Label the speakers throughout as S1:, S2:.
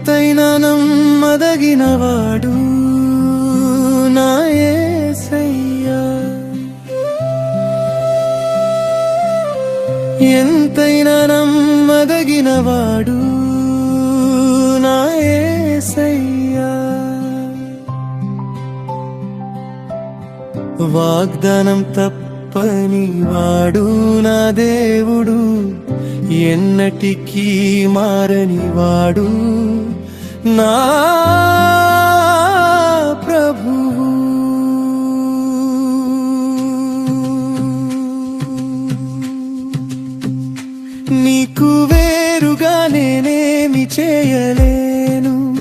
S1: ఎంతైనా నమ్మదగినవాడు నా యేసయ్యా ఎంతైనా నమ్మదగినవాడు నా యేసయ్యా వాగ్దానం తప్పని వాడు నా దేవుడు ఎన్నటికీ మారని వాడు. నా ప్రభువు నీకు వేరుగా నేనేమి చేయలేను.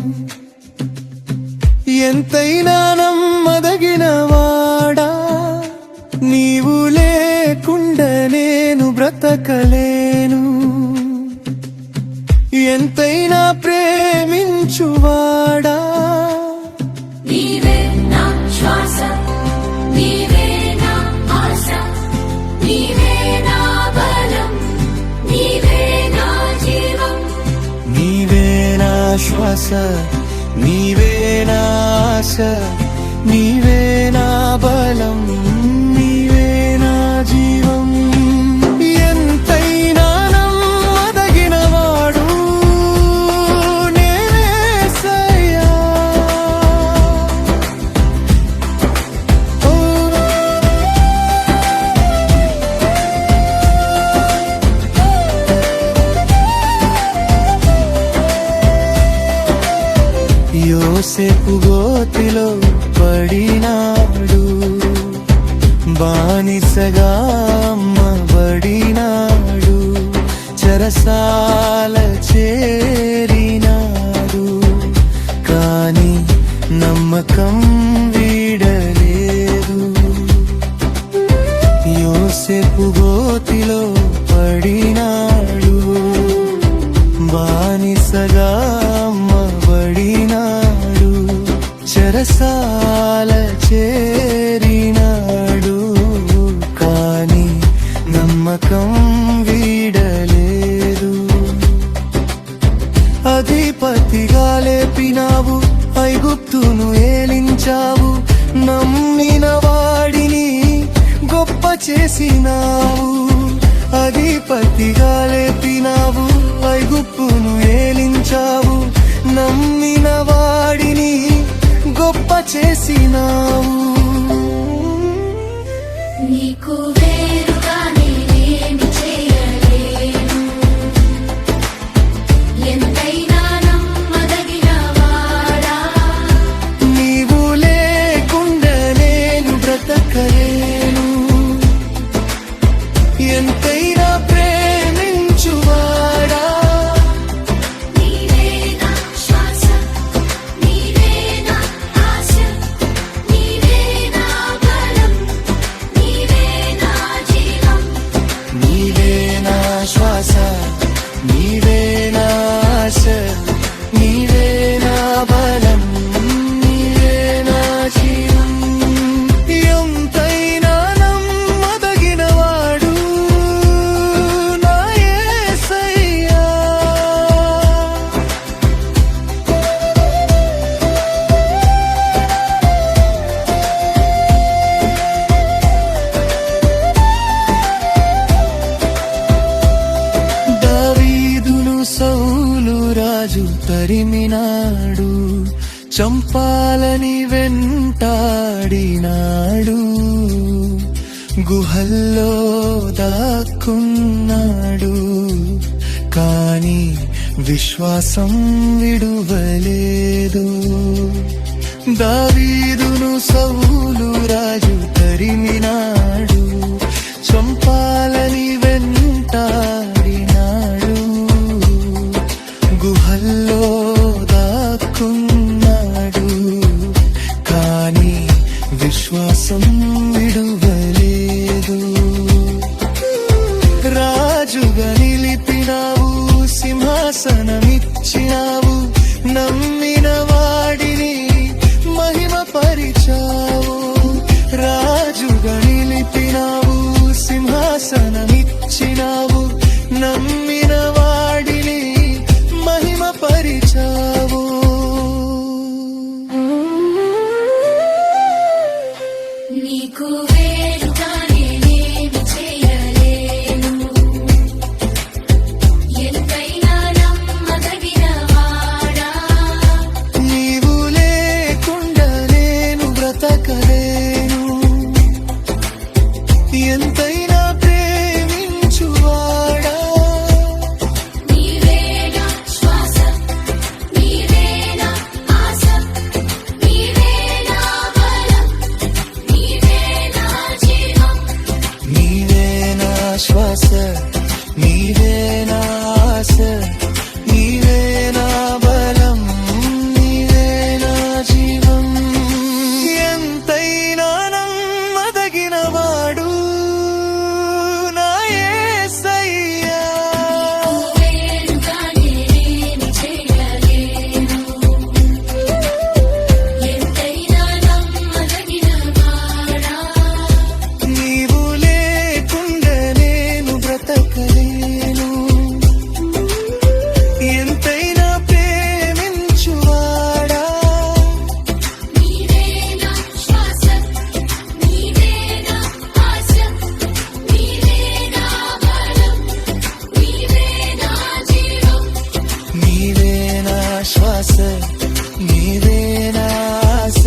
S1: ఎంతైనా నమ్మదగిన వాడా. నీవు లేకుండా నేను
S2: బ్రతక ఆశ నీవే నా
S1: ఆశ నీవే కాసేపు గోతిలో పడినాడు. బానిసగా అమ్మబడినాడు చెరసాల చేరినాడు. కాని నమ్మకం వీడలేదు. యోసేపు గోతిలో పడినాడు. చెరసాల చేరినాడు. కాని నమ్మకం వీడలేదు. అధిపతిగా లేపినావు ఐగుప్తును ఏలించావు. నమ్మిన వాడిని గొప్ప చేసినావు. అధిపతిగా చేసినావు.
S2: నీకు
S1: చంపాలని వెంటాడినాడు గుహల్లో దాక్కున్నాడు. కాని విశ్వాసం విడువలేదు. దావీ శ్వాస నీవేనా ఆశ.